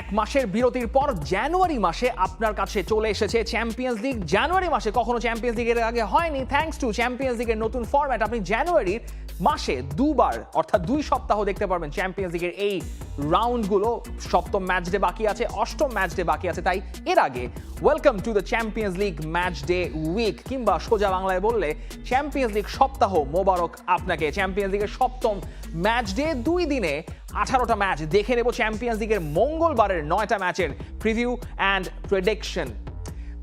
এক মাসের বিরতির পর জানুয়ারি মাসে আপনার কাছে চলে এসেছে চ্যাম্পিয়ন্স লিগ জানুয়ারি মাসে কখনো চ্যাম্পিয়ন্স লিগের আগে হয়নি। থ্যাংকস টু চ্যাম্পিয়ন্স লিগের নতুন ফরম্যাট আপনি জানুয়ারির মাসে দুবার, অর্থাৎ দুই সপ্তাহ দেখতে পারবেন চ্যাম্পিয়ন্স লিগের এই রাউন্ডগুলো সপ্তম ম্যাচ ডে বাকি আছে, অষ্টম ম্যাচ ডে বাকি আছে, তাই এর আগে welcome to the Champions League match day week কিংবা সোজা বাংলায় বললে চ্যাম্পিয়ন্স লিগ সপ্তাহ মোবারক আপনাকে। চ্যাম্পিয়ন্স লিগের সপ্তম ম্যাচ ডে দুই দিনে আঠারোটা ম্যাচ দেখে নেব চ্যাম্পিয়ন্স লিগের মঙ্গলবারের নয়টা ম্যাচের প্রিভিউ অ্যান্ড প্রেডিকশন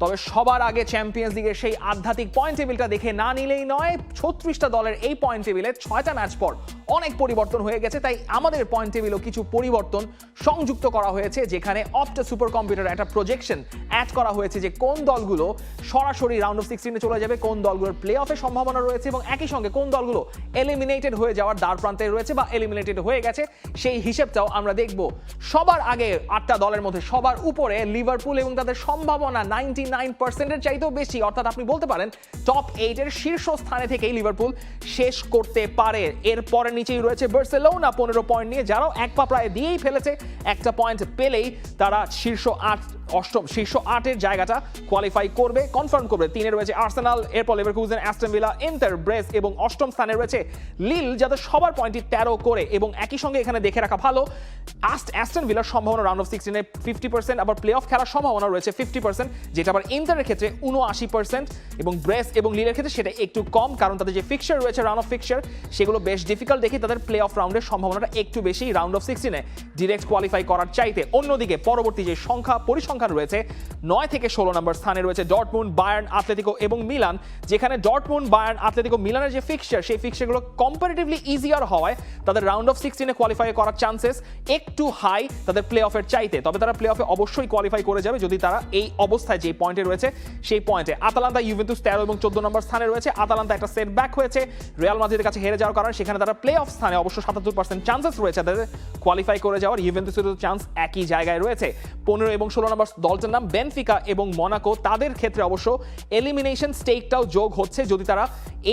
তবে সবার আগে চ্যাম্পিয়ন্স লিগের সেই আধ্যাত্মিক পয়েন্ট টেবিলটা দেখে না নিলেই নয়, ছত্রিশটা দলের এই পয়েন্ট টেবিলে ছয়টা ম্যাচ পর অনেক পরিবর্তন হয়ে গেছে, তাই আমাদের পয়েন্ট টেবিলও কিছু পরিবর্তন সংযুক্ত করা হয়েছে, যেখানে অপটা সুপার কম্পিউটার একটা প্রজেকশন অ্যাড করা হয়েছে যে কোন দলগুলো সরাসরি রাউন্ড অফ সিক্সটিনে চলে যাবে, কোন দলগুলোর প্লে অফের সম্ভাবনা রয়েছে এবং একই সঙ্গে কোন দলগুলো এলিমিনেটেড হয়ে যাওয়ার দ্বার প্রান্তে রয়েছে বা এলিমিনেটেড হয়ে গেছে, সেই হিসেবটাও আমরা দেখব। সবার আগে আটটা দলের মধ্যে সবার উপরে লিভারপুল এবং তাদের সম্ভাবনা নাইনটি নাইন পার্সেন্টের চাইতেও বেশি, অর্থাৎ আপনি বলতে পারেন টপ এইটের শীর্ষ স্থানে থেকেই লিভারপুল শেষ করতে পারে। এরপরে নিচেই রয়েছে বার্সেলোনা, পনেরো পয়েন্ট নিয়ে, যারাও এক পা প্রায় দিয়েই ফেলেছে, একটা পয়েন্ট পেলেই তারা শীর্ষ আট অষ্টম শীর্ষ আটের জায়গাটা কোয়ালিফাই করবে কনফার্ম করবে। তিনে রয়েছে আর্সেনাল এরপর Leverkusen Aston Villa Inter Brest এবং অষ্টম স্থানে রয়েছে লিল যাদের সবার পয়েন্টটি তেরো করে এবং একই সঙ্গে এখানে দেখে রাখা ভালো আস্ট অ্যাস্টন ভিলার সম্ভাবনা রাউন্ড অফ সিক্সটিনে ফিফটি পার্সেন্ট আবার প্লে অফ খেলার সম্ভাবনা রয়েছে ফিফটি পার্সেন্ট যেটা আবার ইন্টারের ক্ষেত্রে উনআশি পার্সেন্ট এবং ব্রেস এবং লিলের ক্ষেত্রে সেটা একটু কম, কারণ তাদের যে ফিক্সচার রয়েছে রাউন্ড অফ ফিক্সচার সেগুলো বেশ ডিফিকাল্ট দেখে তাদের প্লে অফ রাউন্ডের সম্ভাবনাটা একটু বেশি রাউন্ড অফ সিক্সটিনে ডিরেক্ট কোয়ালিফাই করার চাইতে। অন্যদিকে পরবর্তী যে সংখ্যা পরিসংখ্যান রয়েছে নয় থেকে ষোলো নম্বর স্থানে রয়েছে ডটমুন বায়ার্ন আথলেটিকো এবং মিলান, যেখানে ডটমুন বায়ার্ন আথলেটিকো মিলানের যে ফিক্সচার সেই ফিক্সচারগুলো কম্পারেটিভলি ইজিয়ার হওয়ায় তাদের রাউন্ড অফ সিক্সটিনে কোয়ালিফাই করার চান্সেস একটু হাই তাদের প্লে অফের চাইতে। তবে তারা প্লে অফে অবশ্যই কোয়ালিফাই করে যাবে যদি তারা এই অবস্থায় যে পয়েন্টে রয়েছে, সেই পয়েন্টে আতালান্তা ইউভেন্তুস তেরো এবং চোদ্দ নম্বর স্থানে রয়েছে। আতালান্তা একটা সেট ব্যাক হয়েছে। রিয়াল মাদ্রিদের কাছে হেরে যাওয়ার কারণে সেখানে তারা প্লে অফ স্থানে অবশ্য সাতাত্তর পার্সেন্ট চান্সেস রয়েছে তাদের কোয়ালিফাই করে যাওয়ার ইউভেন্তুসের চান্স একই জায়গায় রয়েছে। পনেরো এবং ষোলো নম্বর দলটার নাম বেনফিকা এবং মনাকো তাদের ক্ষেত্রে অবশ্য এলিমিনেশন স্টেকটাও যোগ হচ্ছে। যদি তারা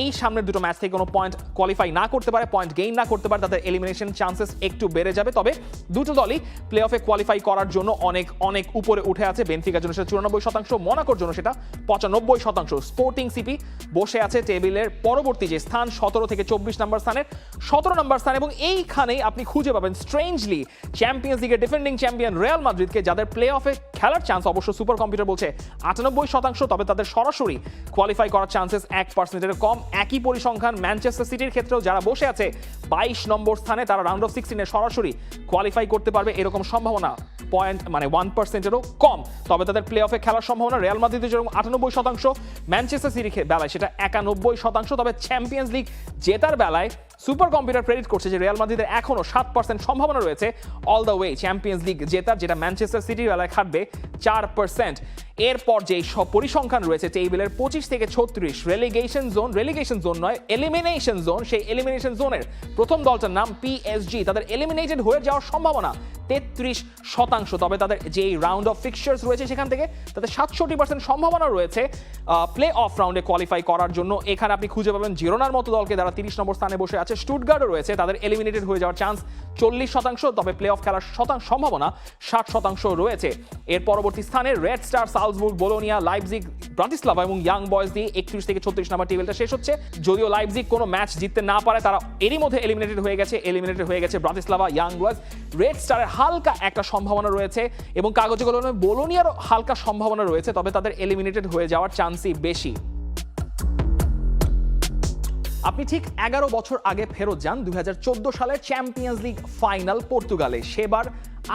এই সামনের দুটো ম্যাচ থেকে কোনো পয়েন্ট কোয়ালিফাই না করতে পারে পয়েন্ট গেইন না করতে পারে, তাদের এলিমিনেশন চান্সেস একটু বেড়ে যাবে। তবে দুটো দলই প্লে অফে কোয়ালিফাই করার জন্য অনেক অনেক উপরে উঠে আছে। বেনফিকার জন্য সেটা চুরানব্বই শতাংশ মনাকোর জন্য সেটা পঁচানব্বই শতাংশ। স্পোর্টিং সিপি বসে আছে টেবিলের পরবর্তী যে স্থান, সতেরো থেকে চব্বিশ নম্বর স্থানের সতেরো নম্বর স্থান। এবং এইখানেই আপনি খুঁজে পাবেন স্ট্রেঞ্জলি চ্যাম্পিয়ন্স লিগের ডিফেন্ডিং চ্যাম্পিয়ন রিয়াল মাদ্রিদকে যাদের প্লে অফে খেলার চান্স অবশ্য সুপার কম্পিউটার বলছে আটানব্বই শতাংশ, তবে তাদের সরাসরি কোয়ালিফাই করার চান্সেস এক পার্সেন্টের কম। একই পরিসংখ্যান ম্যানচেস্টার সিটির ক্ষেত্রেও যারা বসে আছে, বাইশ নম্বর স্থানে তারা রাউন্ড অফ সিক্সটিনে সরাসরি কোয়ালিফাই করতে পারবে এরকম সম্ভাবনা। পয়েন্ট মানে ওয়ান পার্সেন্টেরও কম। তবে তাদের প্লে অফে খেলার সম্ভাবনা রিয়াল মাদ্রিদের যেরকম আটানব্বই শতাংশ ম্যানচেস্টার সিটির বেলায় সেটা একানব্বই শতাংশ, তবে চ্যাম্পিয়ন্স লিগ জেতার বেলায় সুপার কম্পিউটার প্রেডিট করছে যে রিয়াল মাদ্রিদের এখনও সাত পার্সেন্ট সম্ভাবনা রয়েছে। All the way Champions League জেতার, যেটা ম্যানচেস্টার সিটির বেলায় খাটবে চার পার্সেন্ট এরপর যে সব পরিসংখ্যান রয়েছে, টেবিলের পঁচিশ থেকে ছত্রিশ রেলিগেশন জোন রেলিগেশন জোন নয় এলিমিনেশন জোন সেই এলিমিনেশন জোনের প্রথম দলটার নাম পিএসজি তাদের এলিমিনেটেড হয়ে যাওয়ার সম্ভাবনা তেত্রিশ শতাংশ। তবে তাদের যে রাউন্ড অফ ফিক্সচার্স রয়েছে সেখান থেকে তাদের সাতষট্টি পার্সেন্ট সম্ভাবনা রয়েছে প্লে অফ রাউন্ডে কোয়ালিফাই করার জন্য। এখানে আপনি খুঁজে পাবেন জিরোনার মতো দলকে যারা তিরিশ নম্বর স্থানে বসে আছে। স্টুটগার্ডও রয়েছে, তাদের এলিমিনেটেড হয়ে যাওয়ার চান্স চল্লিশ শতাংশ, তবে প্লে অফ খেলার শতাংশ সম্ভাবনা ষাট শতাংশ রয়েছে। এর পরবর্তী স্থানে Red Star Salzburg Bologna Leipzig Bratislava এবং ইয়াং বয়েজ দিয়ে একত্রিশ থেকে ছত্রিশ নাম্বার টেবিলটা শেষ হচ্ছে। যদিও লাইভজিক কোনো ম্যাচ জিততে না পারে, তারা এরই মধ্যে এলিমিনেটেড হয়ে গেছে এলিমিনেটেড হয়ে গেছে ব্রাতিস্লাভা ইয়াং বয়েজ। রেড স্টারের হালকা একটা সম্ভাবনা রয়েছে এবং কাগজে কলমে বোলোনিয়ারও হালকা সম্ভাবনা রয়েছে, তবে তাদের এলিমিনেটেড হয়ে যাওয়ার চান্সই বেশি। আপনি ঠিক এগারো বছর আগে ফেরত যান দুই হাজার চোদ্দ সালে চ্যাম্পিয়ন্স লিগ ফাইনাল পর্তুগালে। সেবার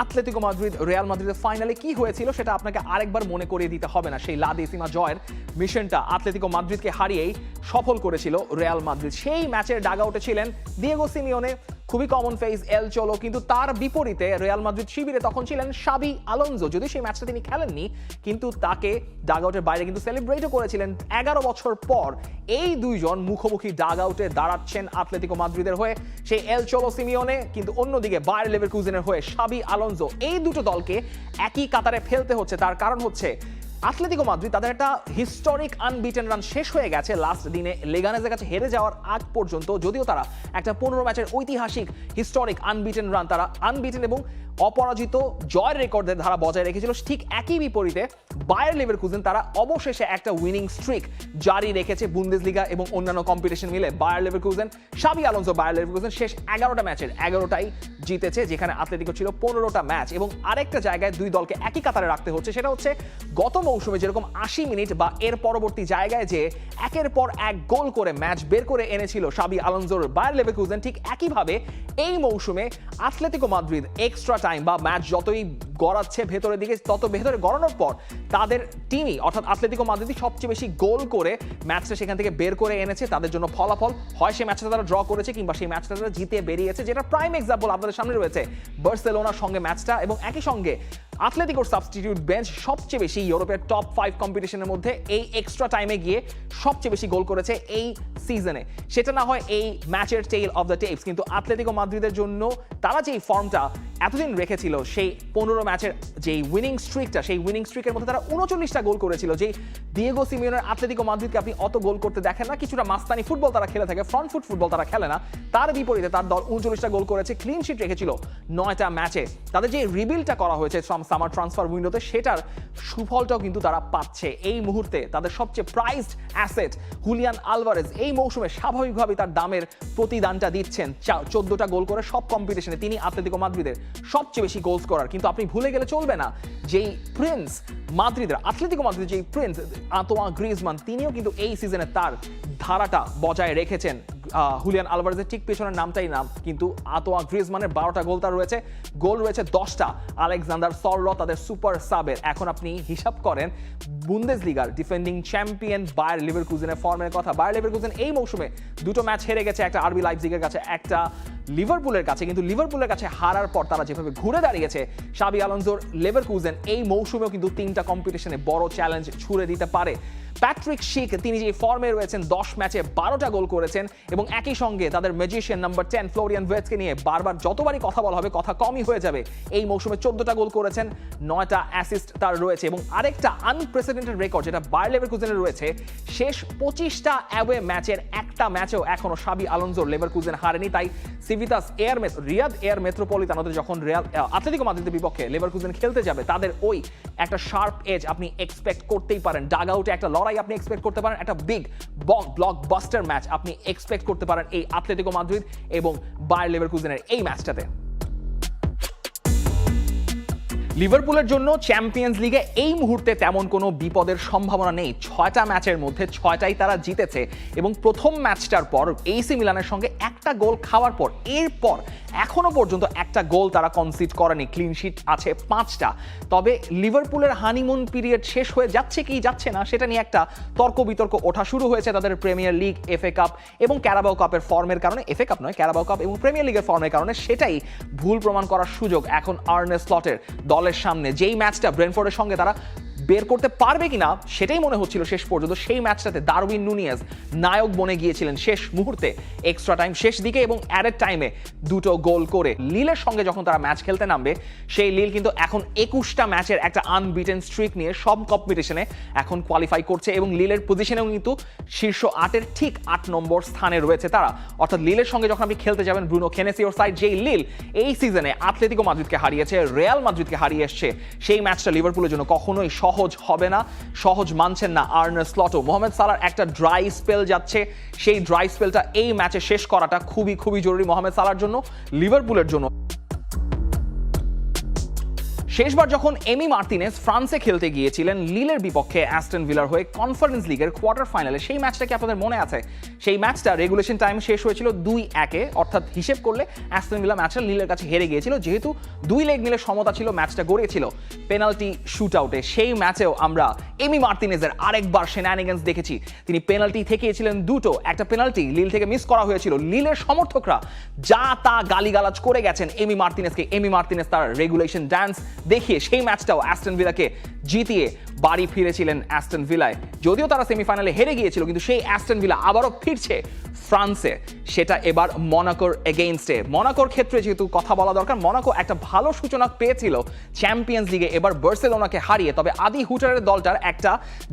আতলেতিকো মাদ্রিদ, রিয়াল মাদ্রিদের ফাইনালে কি হয়েছিল সেটা আপনাকে আরেকবার মনে করিয়ে দিতে হবে না। সেই লাদেসিমা জয়ের মিশনটা আতলেতিকো মাদ্রিদকে হারিয়েই সফল করেছিল রিয়াল মাদ্রিদ। সেই ম্যাচের ডাগাউটে ছিলেন দিয়েগো সিমিওনে খুবই কমন ফেস এল চলো কিন্তু তার বিপরীতে রিয়াল মাদ্রিদ শিবিরে তখন ছিলেন সাবি আলোনজো যদি সেই ম্যাচটা তিনি খেলেননি, কিন্তু তাকে ডাগআউটের বাইরে কিন্তু সেলিব্রেটও করেছিলেন এগারো বছর পর। এই দুইজন মুখোমুখি ডাগ আউটে দাঁড়াচ্ছেন আতলেতিকো মাদ্রিদের হয়ে, সেই এল চলো সিমিওনে কিন্তু অন্যদিকে বায়ার লেভার কুজেনের হয়ে সাবি আলোনজো এই দুটো দলকে একই কাতারে ফেলতে হচ্ছে, তার কারণ হচ্ছে আতলেতিকো মাদ্রিদ তাদের একটা হিস্টোরিক আনবিটেন রান শেষ হয়ে গেছে। লাস্ট দিনে লেগানেজের কাছে হেরে যাওয়ার আগ পর্যন্ত যদিও তারা একটা পনেরো ম্যাচের ঐতিহাসিক হিস্টোরিক আনবিটেন রান তারা আনবিটেন এবং অপরাজিত জয়ের রেকর্ডের ধারা বজায় রেখেছিল। ঠিক একই বিপরীতে বায়ার লেভেল কুজেন তারা অবশেষে একটা উইনিং স্ট্রিক জারি রেখেছে বুন্দেসলিগা এবং অন্যান্য কম্পিটিশন মিলে। Bayer Leverkusen Xabi Alonso Bayer Leverkusen শেষ এগারোটা ম্যাচের এগারোটাই জিতেছে, যেখানে আতলেটিকো ছিল পনেরোটা ম্যাচ এবং আরেকটা জায়গায় দুই দলকে একই কাতারে রাখতে হচ্ছে, সেটা হচ্ছে গত মৌসুমে যেরকম আশি মিনিট বা এর পরবর্তী জায়গায় যে একের পর এক গোল করে ম্যাচ বের করে এনেছিল সাবি আলনজোর বায়ার লেভেকুজেন ঠিক একইভাবে এই মৌসুমে আথলেটিকো মাদ্রিদ এক্সট্রা টাইম বা ম্যাচ যতই গড়াচ্ছে ভেতরের দিকে। তত ভেতরে গড়ানোর পর তাদের টিমই অর্থাৎ আতলেটিকো মাদ্রিদই সবচেয়ে বেশি গোল করে ম্যাচটা সেখান থেকে বের করে এনেছে। তাদের জন্য ফলাফল হয় সেই ম্যাচটা তারা ড্র করেছে কিংবা সেই ম্যাচটা তারা জিতে বেরিয়েছে, যেটা প্রাইম এক্সাম্পল আপনাদের সামনে রয়েছে। বার্সেলোনার সঙ্গে ম্যাচটা এবং একই সঙ্গে আতলেটিকোর সাবস্টিটিউট বেঞ্চ সবচেয়ে বেশি ইউরোপের টপ ফাইভ কম্পিটিশনের মধ্যে এই এক্সট্রা টাইমে গিয়ে সবচেয়ে বেশি গোল করেছে এই সিজনে সেটা না হয় এই ম্যাচের টেইল অফ দ্য টেপস কিন্তু আতলেটিকো মাদ্রিদের জন্য তারা যেই ফর্মটা এতদিন রেখেছিল, সেই পনেরো ম্যাচের যেই উইনিং স্ট্রিকটা সেই উইনিং স্ট্রিকের মধ্যে তারা উনচল্লিশটা গোল করেছিল। যেই দিয়েগো সিমিওনের আতলেটিকো মাদ্রিদকে আপনি অত গোল করতে দেখেন না, কিছুটা মাস্তানি ফুটবল তারা খেলে থাকে ফ্রন্ট ফুট ফুটবল তারা খেলে না। তার বিপরীতে তার দল উনচল্লিশটা গোল করেছে ক্লিন শিট রেখেছিল নয়টা ম্যাচে। তাদের যে রিবিলটা করা হয়েছে সামার ট্রান্সফার উইন্ডোতে সেটার সুফলটাও কিন্তু তারা পাচ্ছে। এই মুহূর্তে তাদের সবচেয়ে প্রাইজড অ্যাসেট হুলিয়ান আলভারেজ এই মৌসুমে স্বাভাবিকভাবেই তার দামের প্রতিদানটা দিচ্ছেন। চোদ্দটা গোল করে সব কম্পিটিশনে তিনি আতলেটিকো মাদ্রিদের সবচেয়ে বেশি গোলস করার। কিন্তু আপনি ভুলে গেলে চলবে না। যেই প্রিন্স মাদ্রিদের আথলেটিকো মাদ্রিদের যেই প্রিন্স আতোয়া গ্রিজমান তিনিও কিন্তু এই সিজনে তার ধারাটা বজায় রেখেছেন। হুলিয়ান আলভারেজের ঠিক পেছনের নামটাই নাম, কিন্তু আতোয়া গ্রিজমানের বারোটা গোল তার রয়েছে। গোল রয়েছে দশটা। আলেকজান্ডার সলর তাদের সুপার সাবের। এখন আপনি হিসাব করেন বুন্দেস লিগার ডিফেন্ডিং চ্যাম্পিয়ন বায়ার লিভার কুজেনের ফর্মের কথা। বায়ার লিভার কুজেন এই মৌসুমে দুটো ম্যাচ হেরে গেছে একটা আরবি লাইপজিগের কাছে, একটা লিভারপুলের কাছে। কিন্তু লিভারপুলের কাছে হারার পর তারা যেভাবে ঘুরে দাঁড়িয়েছে সাবি আলonsoর লেভার কুজেন এই মৌসুমেও কিন্তু তিনটা কম্পিটিশনে বড় চ্যালেঞ্জ ছুড়ে দিতে পারে। প্যাট্রিক শিক, তিনি যে ফর্মে রয়েছেন, দশ ম্যাচে বারোটা গোল করেছেন। এবং একই সঙ্গে তাদের ম্যাজিশিয়ান নাম্বার টেন ফ্লোরিয়ান ভেটসকে নিয়ে বারবার যতবারই কথা বলা হবে, কথা কমই হয়ে যাবে। এই মৌসুমে চোদ্দটা গোল করেছেন, নয়টা অ্যাসিস্ট তার রয়েছে এবং আরেকটা আনপ্রেসিডেন্টেড রেকর্ড যেটা বায়ার লেভার কুজেনের রয়েছে, শেষ পঁচিশটা অ্যাওয়ে ম্যাচের একটা ম্যাচেও এখনও সাবি আলোনজোর লেভার কুজেন হারেনি। তাই সিভিতাস এয়ার রিয়াদ এয়ার মেট্রোপলিতানোদের যখন রিয়াল আতলেটিকো মাদ্রিদের বিপক্ষে লেভার কুজেন খেলতে যাবে, তাদের ওই একটা শার্প এজ আপনি এক্সপেক্ট করতেই পারেন। ডাগ আউটে একটা লড়াই আপনি এক্সপেক্ট করতে পারেন, একটা বিগ ব্লক বাস্টার ম্যাচ আপনি এক্সপেক্ট করতে পারেন এই আতলেটিকো মাদ্রিদ এবং বায়ার লেভার কুজেনের এই ম্যাচটাতে লিভারপুলের জন্য চ্যাম্পিয়ন্স লিগে এই মুহূর্তে তেমন কোনো বিপদের সম্ভাবনা নেই। ছয়টা ম্যাচের মধ্যে ছয়টাই তারা জিতেছে এবং প্রথম ম্যাচটার পর এইসি মিলানের সঙ্গে একটা গোল খাওয়ার পর এরপর এখনও পর্যন্ত একটা গোল তারা কনসিড করেনি। ক্লিনশিট আছে পাঁচটা। তবে লিভারপুলের হানিমুন পিরিয়ড শেষ হয়ে যাচ্ছে কি যাচ্ছে না সেটা নিয়ে একটা তর্ক বিতর্ক ওঠা শুরু হয়েছে তাদের প্রিমিয়ার লিগ এফএ কাপ এবং ক্যারাবাও কাপের ফর্মের কারণে। এফএ কাপ নয় ক্যারাবাও কাপ এবং প্রিমিয়ার লিগের ফর্মের কারণে সেটাই ভুল প্রমাণ করার সুযোগ এখন আর্নে স্লটের দলের সামনে। যেই ম্যাচটা ব্রেনফোর্ডের সঙ্গে তারা বের করতে পারবে কিনা সেটাই মনে হচ্ছিল শেষ পর্যন্ত। সেই ম্যাচটাতে দারউইন নুনিয়াস নায়ক বনে গিয়েছিলেন শেষ মুহূর্তে। এক্সট্রা টাইম শেষ দিকে এবং অ্যাডেড টাইমে দুটো গোল করে লিলের সঙ্গে যখন তারা ম্যাচ খেলতে নামবে, সেই লিল কিন্তু এখন একুশটা ম্যাচের একটা আনবিটেন স্ট্রিক নিয়ে সব কম্পিটিশনে এখন কোয়ালিফাই করছে এবং লিলের পজিশনেও কিন্তু শীর্ষ আটের ঠিক আট নম্বর স্থানে রয়েছে তারা। অর্থাৎ লিলের সঙ্গে যখন আপনি খেলতে যাবেন ব্রুনো খেনেসিওর সাইড যেই লিল এই সিজনে আতলেটিকো মাদ্রিদকে হারিয়েছে রিয়াল মাদ্রিদকে হারিয়ে এসছে, সেই ম্যাচটা লিভারপুলের জন্য কখনোই সহজ হবে না, সহজ মানছেন না আর্নার স্লটো মোহাম্মদ সালার একটা ড্রাই স্পেল যাচ্ছে। সেই ড্রাই স্পেলটা এই ম্যাচে শেষ করাটা খুবই খুবই জরুরি মোহাম্মদ সালার জন্য, লিভারপুলের জন্য। শেষবার যখন এমি মার্তিনেস ফ্রান্সে খেলতে গিয়েছিলেন, লিলের বিপক্ষে অ্যাস্টন ভিলার হয়ে কনফারেন্স লিগের কোয়ার্টার ফাইনালে সেই ম্যাচটা কি আপনাদের মনে আছে? সেই ম্যাচটা রেগুলেশন টাইম শেষ হয়েছিল দুই একে, অর্থাৎ হিসেব করলে অ্যাস্টন ভিলা ম্যাচটা লিলের কাছে হেরে গিয়েছিল, যেহেতু দুই লেগ মিলে সমতা ছিল, ম্যাচটা গড়িয়েছিল পেনাল্টি শুট আউটে সেই ম্যাচেও আমরা এমি মার্টিনেজের আরেকবার সেনানিগেন্স দেখেছি। তিনি পেনাল্টি থেকেছিলেন দুটো, একটা পেনাল্টি লিল থেকে মিস করা হয়েছিল। লিলের সমর্থকরা যা তা গালিগালাজ করে গেছেন এমি মার্তিনেসকে এমি মার্তিনেস তার রেগুলেশন ড্যান্স দেখিয়ে সেই ম্যাচটাও অ্যাস্টন ভিলাকে জিতিয়ে বাড়ি ফিরেছিলেন অ্যাস্টন ভিলায়। যদিও তারা সেমিফাইনালে হেরে গিয়েছিল, কিন্তু সেই অ্যাস্টন ভিলা আবারও ফিরছে ফ্রান্সে। সেটা এবার মনাকোর এগেইনস্টে মনাকোর ক্ষেত্রে যেহেতু কথা বলা দরকার, মনাকো একটা ভালো সূচনা পেয়েছিল চ্যাম্পিয়ন্স লিগে এবার বার্সেলোনাকে হারিয়ে, তবে আদি হুটারের দলটার একটা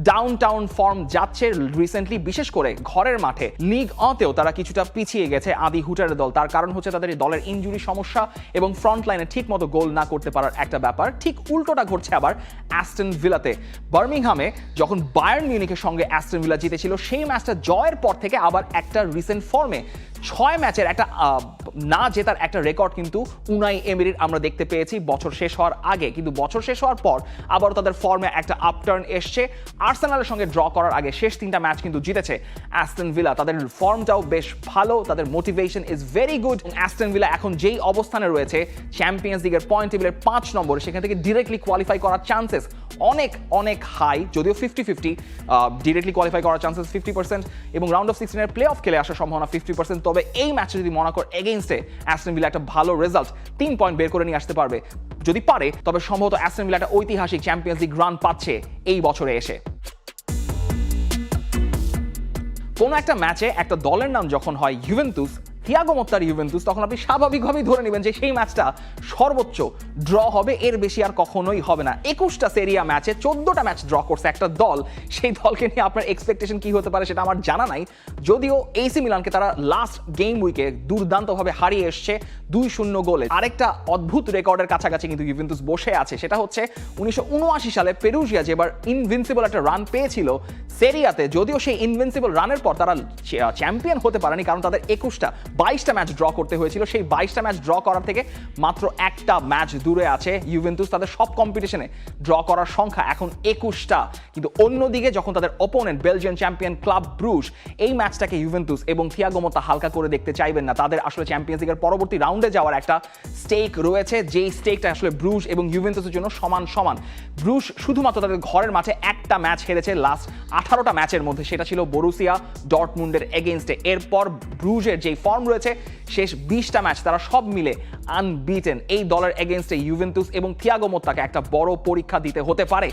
ডাউন টাউন ফর্ম যাচ্ছে রিসেন্টলি বিশেষ করে ঘরের মাঠে। লিগ অতেও তারা কিছুটা পিছিয়ে গেছে আদি হুটারের দল। তার কারণ হচ্ছে তাদের দলের ইঞ্জুরি সমস্যা এবং ফ্রন্ট লাইনে ঠিক মতো গোল না করতে পারার একটা ব্যাপার। ঠিক উল্টোটা ঘটছে আবার অ্যাস্টন ভিলাতে। বার্মিংহামে যখন বায়ার্ন মিউনিকের সঙ্গে অ্যাস্টন ভিলা জিতেছিল, সেই ম্যাচটা জয়ের পর থেকে আবার একটা রিসেন্ট ফর্মে ছয় ম্যাচের একটা না জেতার একটা রেকর্ড কিন্তু উনাই এমিরির আমরা দেখতে পেয়েছি। বছর শেষ হওয়ার আগে, কিন্তু বছর শেষ হওয়ার পর আবারও তাদের ফর্মে একটা আপটার্ন এসছে। আর্সেনালের সঙ্গে ড্র করার আগে শেষ তিনটা ম্যাচ কিন্তু জিতেছে অ্যাস্টন ভিলা তাদের ফর্মটাও বেশ ভালো, তাদের motivation is very good Aston Villa এখন যেই অবস্থানে রয়েছে চ্যাম্পিয়ন্স লিগের পয়েন্ট টেবিলের পাঁচ নম্বরে, সেখান থেকে ডিরেক্টলি কোয়ালিফাই করার চান্সেস অনেক অনেক হাই যদিও ফিফটি ফিফটি ডিরেক্টলি কোয়ালিফাই করার চান্সেস ফিফটি পার্সেন্ট এবং রাউন্ড অফ সিক্সটিনের প্লে অফ খেলে আসার সম্ভাবনা ফিফটি পার্সেন্ট তবে এই ম্যাচে যদি মনাকোর এগেইনস্টে অ্যাস্টন ভিলা একটা ভালো রেজাল্ট তিন পয়েন্ট বের করে নিয়ে আসতে পারবে। যদি পারে, তবে সম্ভবত অ্যাস্টন ভিলা একটা ঐতিহাসিক চ্যাম্পিয়ন্স লিগ রান পাচ্ছে এই বছরে এসে। কোনো একটা ম্যাচে একটা দলের নাম যখন হয় ইউভেন্তুস থিয়াগো মোত্তার ইউভেন্তুস তখন আপনি স্বাভাবিকভাবেই ধরে নেবেন যে সেই ম্যাচটা সর্বোচ্চ ড্র হবে, এর বেশি আর কখনোই হবে না। একুশটা সেরিয়া ম্যাচে চোদ্দটা ম্যাচ ড্র করছে একটা দল। সেই দলকে নিয়ে আপনার এক্সপেকটেশন কি হতে পারে সেটা আমার জানা নাই। যদিও এইসি মিলানকে তারা লাস্ট গেম উইকে দুর্দান্তভাবে হারিয়ে এসছে দুই শূন্য গোলে। আরেকটা অদ্ভুত রেকর্ডের কাছাকাছি কিন্তু ইউভেন্তুস বসে আছে, সেটা হচ্ছে উনিশশো উনআশি সালে পেরুজিয়া যেবার ইনভিনসিবল একটা রান পেয়েছিল সেরিয়াতে যদিও সেই ইনভিনসিবল রানের পর তারা চ্যাম্পিয়ন হতে পারেনি, কারণ তাদের একুশটা বাইশটা ম্যাচ ড্র করতে হয়েছিল। সেই বাইশটা ম্যাচ ড্র করার থেকে মাত্র একটা ম্যাচ দূরে আছে ইউভেন্তুস। তাদের সব কম্পিটিশনে ড্র করার সংখ্যা এখন একুশটা। কিন্তু অন্যদিকে যখন তাদের opponent Belgian champion club Brugge এই ম্যাচটাকে ইউভেন্তুস এবং থিয়াগোমতা হালকা করে দেখতে চাইবেন না। তাদের আসলে চ্যাম্পিয়ন্স লিগের পরবর্তী রাউন্ডে যাওয়ার একটা স্টেক রয়েছে। যেই স্টেকটা আসলে ব্রুশ এবং ইউভেন্তুসের জন্য সমান সমান। ব্রুশ শুধুমাত্র তাদের ঘরের মাঠে একটা ম্যাচ হেরেছে। লাস্ট আঠারোটা ম্যাচের মধ্যে সেটা ছিল বরুসিয়া ডটমুন্ডের এগেনস্টে এরপর ব্রুজের যেই ফর্ম রয়েছে শেষ বিশটা ম্যাচ তারা সব মিলে আনবিটেন এই দলের এগেনস্টে ইউভেন্তুস এবং থিয়াগো মোত্তাকে একটা বড় পরীক্ষা দিতে হতে পারে।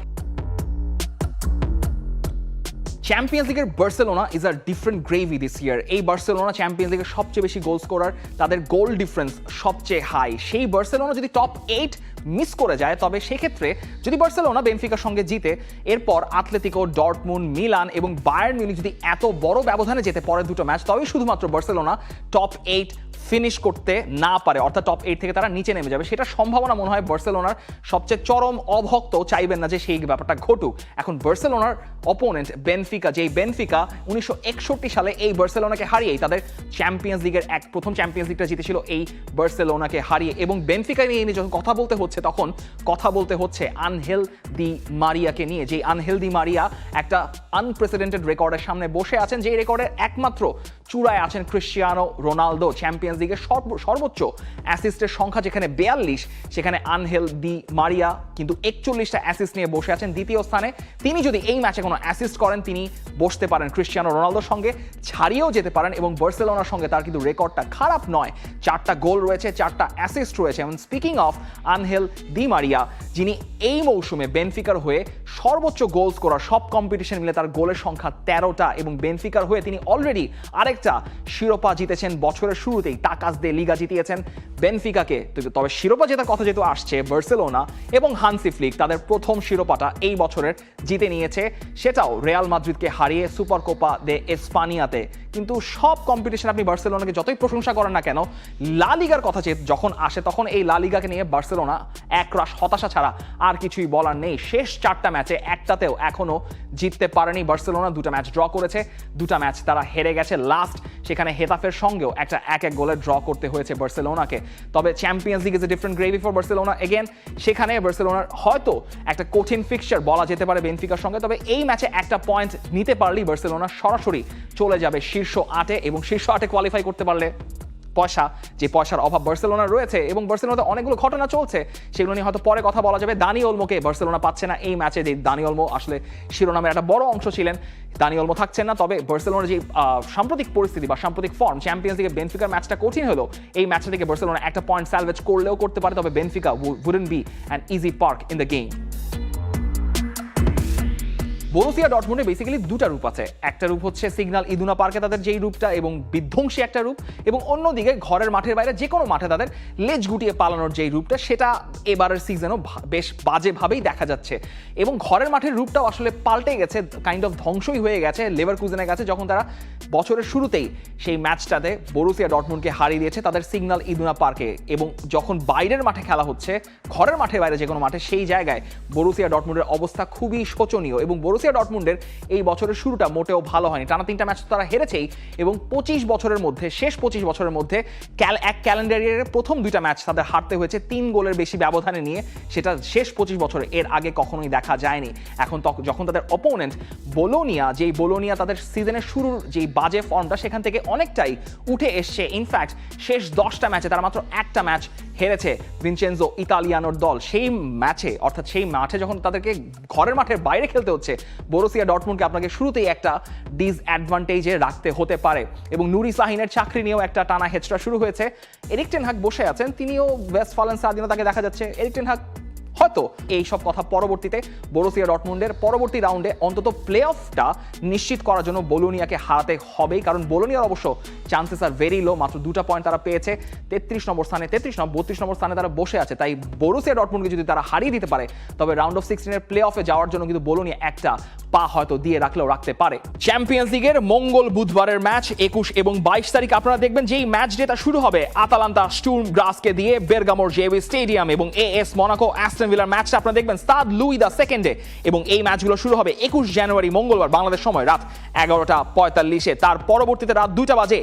চ্যাম্পিয়ন্স লিগের Barcelona is a different gravy this year এই বার্সেলোনা চ্যাম্পিয়ন্স লিগের সবচেয়ে বেশি গোল স্কোরার তাদের গোল ডিফারেন্স সবচেয়ে হাই সেই বার্সেলোনা যদি টপ এইট মিস করে যায়, তবে সেক্ষেত্রে যদি বার্সেলোনা বেনফিকার সঙ্গে জিতে, এরপর আতলেতিকো ডটমুন মিলান এবং বায়ার্ন মিউনিক যদি এত বড় ব্যবধানে যেতে পরে দুটো ম্যাচ তবেই শুধুমাত্র বার্সেলোনা টপ এইট ফিনিশ করতে না পারে। অর্থাৎ টপ এইট থেকে তারা নিচে নেমে যাবে। সেটা সম্ভাবনা মনে হয় বার্সেলোনার সবচেয়ে চরম অভক্ত, চাইবেন না যে সেই ব্যাপারটা ঘটুক। এখন বার্সেলোনার অপোনেন্ট বেনফিকা, যেই বেনফিকা উনিশশো একষট্টি সালে এই বার্সেলোনাকে হারিয়েই তাদের চ্যাম্পিয়ন্স লিগের এক প্রথম চ্যাম্পিয়ন্স লিগটা জিতেছিল এই বার্সেলোনাকে হারিয়ে। এবং বেনফিকা নিয়ে যখন কথা বলতে হচ্ছে তখন কথা বলতে হচ্ছে আনহেল দি মারিয়াকে নিয়ে। যেই আনহেল দি মারিয়া একটা আনপ্রেসিডেন্টেড রেকর্ডের সামনে বসে আছেন, যেই রেকর্ডের একমাত্র চূড়ায় আছেন ক্রিশ্চিয়ানো রোনালদো চ্যাম্পিয়ন্স লিগের সর্বোচ্চ অ্যাসিস্টের সংখ্যা যেখানে বেয়াল্লিশ, সেখানে আনহেল দি মারিয়া কিন্তু একচল্লিশটা অ্যাসিস্ট নিয়ে বসে আছেন দ্বিতীয় স্থানে। তিনি যদি এই ম্যাচে কোনো অ্যাসিস্ট করেন, তিনি বসতে পারেন ক্রিশ্চিয়ানো রোনালদোর সঙ্গে, ছাড়িয়েও যেতে পারেন এবং বার্সেলোনার সঙ্গে তার কিন্তু রেকর্ডটা খারাপ নয়। চারটা গোল রয়েছে, চারটা অ্যাসিস্ট রয়েছে। এবং speaking of Angel Di Maria, যিনি এই মৌসুমে বেনফিকার হয়ে সর্বোচ্চ গোল স্কোরার সব কম্পিটিশন মিলে তার গোলের সংখ্যা তেরোটা এবং বেনফিকার হয়ে তিনি অলরেডি আরেকটা শিরোপা জিতেছেন বছরের শুরুতেই টাকাস দে লিগা জিতিয়েছেন বেনফিকাকে। তবে শিরোপা জেতার কথা যেহেতু আসছে বার্সেলোনা এবং হানসি ফ্লিক, তাদের প্রথম শিরোপাটা এই বছরের জিতে নিয়েছে, সেটাও রেয়াল মাদ্রিদকে হারিয়ে সুপার কোপা দে এসপানিয়াতে। কিন্তু সব কম্পিটিশন আপনি বার্সেলোনাকে যতই প্রশংসা করেন না কেন, লা লিগার কথা যখন আসে তখন এই লা লিগাকে নিয়ে বার্সেলোনা একরাশ হতাশা ছাড়া আর কিছুই বলার নেই। শেষ চারটা ম্যাচে একটাতেও এখনও জিততে পারেনি বার্সেলোনা। দুটা ম্যাচ ড্র করেছে, দুটা ম্যাচ তারা হেরে গেছে। লাস্ট, সেখানে হেতাফের সঙ্গেও একটা এক এক গোলে ড্র করতে হয়েছে বার্সেলোনাকে। তবে Champions League is a different gravy for Barcelona again সেখানে বার্সেলোনার হয়তো একটা কঠিন ফিক্সচার বলা যেতে পারে বেনফিকার সঙ্গে। তবে এই ম্যাচে একটা পয়েন্ট নিতে পারলেই বার্সেলোনা সরাসরি চলে যাবে শীর্ষ আটে এবং শীর্ষ আটে কোয়ালিফাই করতে পারলে পয়সা, যে পয়সার অভাব বার্সেলোনার রয়েছে এবং বার্সেলোনাতে অনেকগুলো ঘটনা চলছে, সেগুলো নিয়ে হয়তো পরে কথা বলা যাবে। দানি ওলমোকে বার্সেলোনা পাচ্ছে না এই ম্যাচে যে দানি ওলমো আসলে শিরোনামের একটা বড় অংশ ছিলেন। দানি ওলমো থাকছেন না, তবে বার্সেলোনার যে সাম্প্রতিক পরিস্থিতি বা সাম্প্রতিক ফর্ম চ্যাম্পিয়ন্স লিগে বেনফিকার ম্যাচটা কঠিন হলো এই ম্যাচটা থেকে বার্সেলোনা একটা পয়েন্ট স্যালভেজ করলেও করতে পারে, তবে Benfica wouldn't be an easy park in the game Borussia ডটমুন্ডে basically দুটা রূপ আছে। একটা রূপ হচ্ছে সিগনাল ইদুনা পার্কে তাদের যেই রূপটা এবং বিধ্বংসী একটা রূপ এবং অন্যদিকে ঘরের মাঠের বাইরে যে কোনো মাঠে তাদের লেজ গুটিয়ে পালানোর যেই রূপটা, সেটা এবারের সিজনও বেশ বাজেভাবেই দেখা যাচ্ছে। এবং ঘরের মাঠের রূপটাও আসলে পাল্টে গেছে কাইন্ড অফ ধ্বংসই হয়ে গেছে। লেবার কুজেনের কাছে যখন তারা বছরের শুরুতেই সেই ম্যাচটাতে বরুসিয়া ডটমুন্ডকে হারিয়ে দিয়েছে তাদের সিগন্যাল ইদুনা পার্কে এবং যখন বাইরের মাঠে খেলা হচ্ছে, ঘরের মাঠের বাইরে যে কোনো মাঠে, সেই জায়গায় বরুসিয়া ডটমুন্ডের অবস্থা খুবই শোচনীয় এবং বরুসিয়া ডটমুন্ডের এই বছরের শুরুটা মোটেও ভালো হয়নি। টানা তিনটা ম্যাচ তারা হেরেছেই এবং পঁচিশ বছরের মধ্যে, শেষ পঁচিশ বছরের মধ্যে ক্যাল, এক ক্যালেন্ডার ইয়ারের প্রথম দুইটা ম্যাচ তাদের হারতে হয়েছে। তিন গোলের বেশি ব্যবধানে নিয়ে সেটা শেষ পঁচিশ বছরে এর আগে কখনোই দেখা যায়নি। এখন যখন তাদের অপোনেন্ট বোলোনিয়া, যেই বোলোনিয়া তাদের সিজনের শুরুর যেই বাজে ফর্মটা সেখান থেকে অনেকটাই উঠে এসছে। ইনফ্যাক্ট শেষ দশটা ম্যাচে তারা মাত্র একটা ম্যাচ হেরেছে ভিনচেনজো ইতালিয়ানোর দল। সেই ম্যাচে, অর্থাৎ সেই মাঠে যখন তাদেরকে ঘরের মাঠের বাইরে খেলতে হচ্ছে, বোরোসিয়া ডটমুন্ডকে আপনাকে শুরুতেই একটা ডিসঅ্যাডভান্টেজে রাখতে হতে পারে। এবং নুরি সাহিনের চাকরি নিয়েও একটা টানা হেচড়া শুরু হয়েছে। এরিকটেন হাক বসে আছেন, তিনিও ওয়েস্ট ফালেন স্বাধীনতাকে দেখা যাচ্ছে। এরিকটেন হাক হয়তো এই সব কথা পরবর্তীতে বরুসিয়া ডটমুন্ডের পরবর্তী রাউন্ডে অন্তত প্লে অফটা নিশ্চিত করার জন্য বোলোনিয়াকে হারাতে হবেই। কারণ বোলোনিয়ার অবশ্য চান্সেস আর ভেরি লো মাত্র দুটা পয়েন্ট তারা পেয়েছে। তেত্রিশ নম্বর স্থানে, তেত্রিশ নম্বর বত্রিশ নম্বর স্থানে তারা বসে আছে। তাই বরুসিয়া ডটমুন্ডকে যদি তারা হারিয়ে দিতে পারে, তবে রাউন্ড অফ সিক্সটিনের প্লে অফে যাওয়ার জন্য কিন্তু বোলোনিয়া একটা পা হয়তো দিয়ে রাখলেও রাখতে পারে। চ্যাম্পিয়ন্স লিগের মঙ্গল বুধবারের ম্যাচ একুশ এবং বাইশ তারিখ। আপনারা দেখবেন যেই ম্যাচ ডেটা শুরু হবে আতালান্তা স্টুর্ম গ্রাসকে দিয়ে বেরগামোর জেবি স্টেডিয়াম এবং এ এস মনাকো অ্যাস্টন ভিলার ম্যাচটা আপনারা দেখবেন স্তাদ লুই দা সেকেন্ডে এবং এই ম্যাচগুলো শুরু হবে একুশ জানুয়ারি মঙ্গলবার বাংলাদেশ সময় রাত এগারোটা পঁয়তাল্লিশে। তার পরবর্তীতে রাত দুইটা বাজে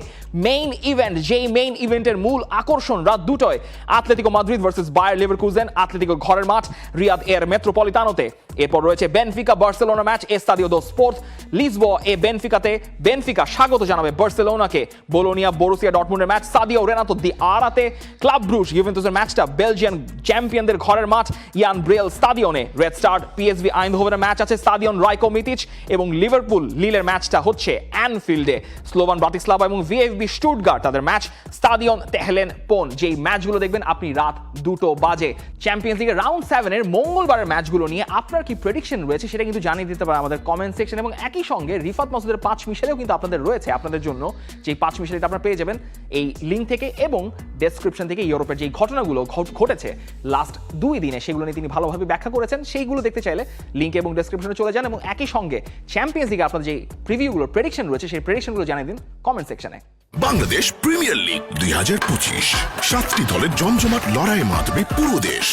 মেইন ইভেন্ট যেই মেইন ইভেন্টের মূল আকর্ষণ রাত দুটোয় Atletico Madrid versus Bayer Leverkusen Atletico ঘরের মাঠ রিয়াদ এর মেট্রোপলিটানোতে এরপর রয়েছে Benfica Barcelona match, Estadio do Sports, Lisboa এ বেনফিকাতে, বেনফিকা স্বাগত জানাবে বার্সেলোনাকে। বোলোনিয়া বরুসিয়া ডটমুন্ডের ম্যাচ, সাদিও রেনাতো দি আরাতে, ক্লাব ব্রুশ ইউভেন্তুসের ম্যাচটা বেলজিয়ান চ্যাম্পিয়নদের ঘরের মাঠ, ইয়ান ব্রেল স্টাডিয়নে রেড স্টার পিএসভি আইনহোভেনের ম্যাচ আছে স্টাডিয়ন রাইকো মিতিচ এবং লিভারপুল লিলের ম্যাচটা হচ্ছে অ্যানফিল্ডে। স্লোভান ব্রাতিস্লাভা এবং ভিএফবি স্টুটগার্ট, তাদের ম্যাচ স্টাডিয়ন তেহলেন পোন। যেই ম্যাচগুলো দেখবেন, আপনি রাত দুটো বাজে। চ্যাম্পিয়ন্স লিগের রাউন্ড সেভেনের মঙ্গলবারের ম্যাচগুলো নিয়ে আপনার কি প্রেডিকশন রয়েছে সেটা কিন্তু জানিয়ে দিতে পারে আমাদের কমেন্ট সেকশন এবং একই সঙ্গে রিফাত মাসুদের পাঁচ মিশালেও কিন্তু আপনাদের রয়েছে। আপনাদের জন্য যে পাঁচ মিশালিটা আপনারা পেয়ে যাবেন, এই লিঙ্ক থেকে এবং ডেসক্রিপশন থেকে ইউরোপের যে ঘটনাগুলো ঘটেছে লাস্ট দুই দিনে সেগুলো নিয়ে তিনি ভালোভাবে ব্যাখ্যা করেছেন। সেইগুলো দেখতে চাইলে লিঙ্ক এবং ডেসক্রিপশনে চলে যান এবং একই সঙ্গে চ্যাম্পিয়ন্স লিগে আপনাদের যে প্রিভিউগুলো প্রেডিকশন রয়েছে, সেই প্রেডিকশনগুলো জানিয়ে দিন কমেন্ট সেকশনে বাংলাদেশ প্রিমিয়ার লিগ দুই হাজার পঁচিশ, সাতটি দলের জমজমাট লড়াইয়ে মাতবে পুরো দেশ।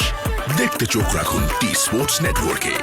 দেখতে চোখ রাখুন টি স্পোর্টস নেটওয়ার্কে